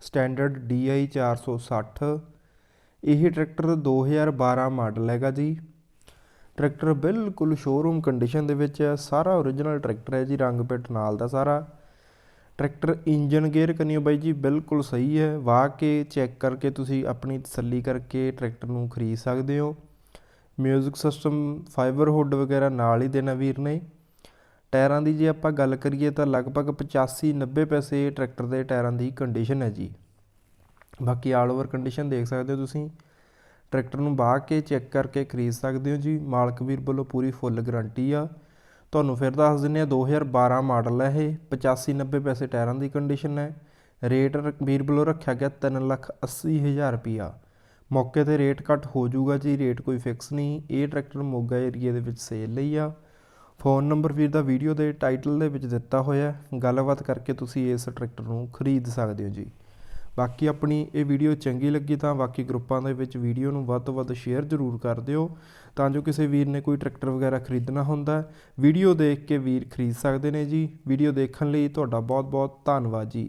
Standard DI 460 ਇਹ tractor 2012 model ਹੈਗਾ ਜੀ। ਟਰੈਕਟਰ ਬਿਲਕੁਲ ਸ਼ੋਰੂਮ ਕੰਡੀਸ਼ਨ ਦੇ ਵਿੱਚ ਹੈ, ਸਾਰਾ ਓਰੀਜਨਲ ਟਰੈਕਟਰ ਹੈ ਜੀ, ਰੰਗ ਪਿੱਟ ਨਾਲ ਦਾ ਸਾਰਾ। ਟਰੈਕਟਰ ਇੰਜਨ ਗੇਅਰ ਕਨੀਓ ਬਾਈ ਜੀ, ਬਿਲਕੁਲ ਸਹੀ ਹੈ। ਵਾਹ ਕੇ ਚੈੱਕ ਕਰਕੇ ਤੁਸੀਂ ਆਪਣੀ ਤਸੱਲੀ ਕਰਕੇ ਟਰੈਕਟਰ ਨੂੰ ਖਰੀਦ ਸਕਦੇ ਹੋ। ਮਿਊਜ਼ਿਕ ਸਿਸਟਮ ਫਾਈਬਰ ਹੁੱਡ ਵਗੈਰਾ ਨਾਲ ਹੀ ਦੇਣਾ ਵੀਰ ਨੇ। ਟਾਇਰਾਂ ਦੀ ਜੇ ਆਪਾਂ ਗੱਲ ਕਰੀਏ ਤਾਂ ਲਗਭਗ 85 90 ਪੈਸੇ ਟਰੈਕਟਰ ਦੇ ਟਾਇਰਾਂ ਦੀ ਕੰਡੀਸ਼ਨ ਹੈ ਜੀ। ਬਾਕੀ ਆਲ ਓਵਰ ਕੰਡੀਸ਼ਨ ਦੇਖ ਸਕਦੇ ਹੋ ਤੁਸੀਂ। ਟਰੈਕਟਰ ਨੂੰ ਬਾਹ ਕੇ ਚੈੱਕ ਕਰਕੇ ਖਰੀਦ ਸਕਦੇ ਹੋ ਜੀ। ਮਾਲਕ ਵੀਰ ਵੱਲੋਂ ਪੂਰੀ ਫੁੱਲ ਗਾਰੰਟੀ ਆ। ਤੁਹਾਨੂੰ ਫਿਰ ਦੱਸ ਦਿੰਨੇ ਆ 2012 ਮਾਡਲ ਹੈ ਇਹ। 85 90 ਪੈਸੇ ਟਾਇਰਾਂ ਦੀ ਕੰਡੀਸ਼ਨ ਹੈ। ਰੇਟ ਰ- ਵੀਰ ਵੱਲੋਂ ਰੱਖਿਆ ਗਿਆ 3 ਲੱਖ 80 ਹਜ਼ਾਰ ਰੁਪਿਆ ਮੌਕੇ ਤੇ ਰੇਟ ਘੱਟ ਹੋ ਜਾਊਗਾ ਜੀ ਰੇਟ ਕੋਈ ਫਿਕਸ ਨਹੀਂ। ਇਹ ਟਰੈਕਟਰ ਮੋਗਾ ਏਰੀਆ ਦੇ ਵਿੱਚ ਸੇਲ ਲਈ ਆ। ਫੋਨ ਨੰਬਰ ਵੀਰ ਦਾ ਵੀਡੀਓ ਦੇ ਟਾਈਟਲ ਦੇ ਵਿੱਚ ਦਿੱਤਾ ਹੋਇਆ ਗੱਲਬਾਤ ਕਰਕੇ ਤੁਸੀਂ ਇਸ ਟਰੈਕਟਰ ਨੂੰ ਖਰੀਦ ਸਕਦੇ ਹੋ ਜੀ। ਬਾਕੀ ਆਪਣੀ ਇਹ ਵੀਡੀਓ ਚੰਗੀ ਲੱਗੀ ਤਾਂ ਬਾਕੀ ਗਰੁੱਪਾਂ ਦੇ ਵਿੱਚ ਵੀਡੀਓ ਨੂੰ ਵੱਧ ਤੋਂ ਵੱਧ ਸ਼ੇਅਰ ਜ਼ਰੂਰ ਕਰ ਦਿਓ। ਤਾਂ ਜੋ ਕਿਸੇ ਵੀਰ ਨੇ ਕੋਈ ਟਰੈਕਟਰ ਵਗੈਰਾ ਖਰੀਦਣਾ ਹੁੰਦਾ ਵੀਡੀਓ ਦੇਖ ਕੇ ਵੀਰ ਖਰੀਦ ਸਕਦੇ ਨੇ ਜੀ। ਵੀਡੀਓ ਦੇਖਣ ਲਈ ਤੁਹਾਡਾ ਬਹੁਤ ਬਹੁਤ ਧੰਨਵਾਦ ਜੀ।